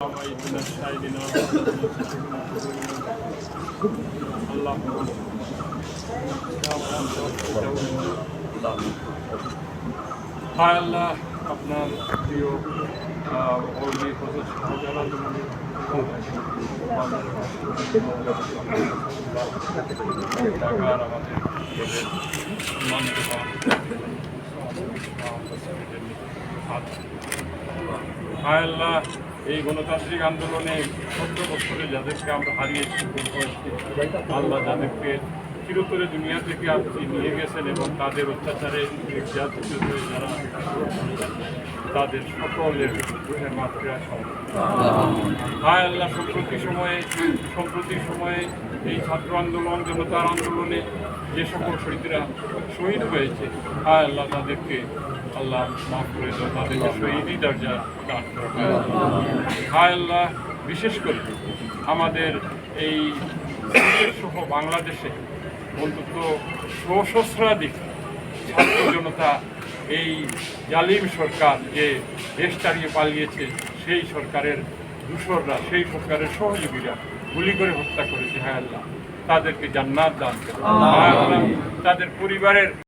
وأيدنا الشاهدين اللهم হায় আল্লাহ আপনার প্রিয় অলি হজরত শাহজালাল ঢাকার আমাদের সম্মানিত হায় আল্লাহ এই গণতান্ত্রিক আন্দোলনে সত্তর বছরে যাদেরকে আমরা হারিয়েছি আল্লাহ যাদেরকে চিরতরে দুনিয়া থেকে আপনি নিয়ে গেছেন এবং তাদের অত্যাচারে যারা তাদের সকলের মাত্রা হায় আল্লাহ, সম্প্রতি সময়ে সম্প্রতি সময়ে এই ছাত্র আন্দোলন, জনতার আন্দোলনে যে সকল শহীদরা শহীদ হয়েছে হায় আল্লাহ তাদেরকে আল্লাহ মাফ করে দাও তাদেরকে শহীদই দরজা দান করো হায়। আল্লাহ বিশেষ করে আমাদের এই সহ বাংলাদেশে অন্তত সহস্রাধিক ছাত্র জনতা এই জালিম সরকার যে দেশ তাড়িয়ে পালিয়েছে সেই সরকারের দূষররা সেই সরকারের সহযোগীরা গুলি করে হত্যা করেছে হায় আল্লাহ। তাদেরকে জান্নাত দান করো। তাদের পরিবারের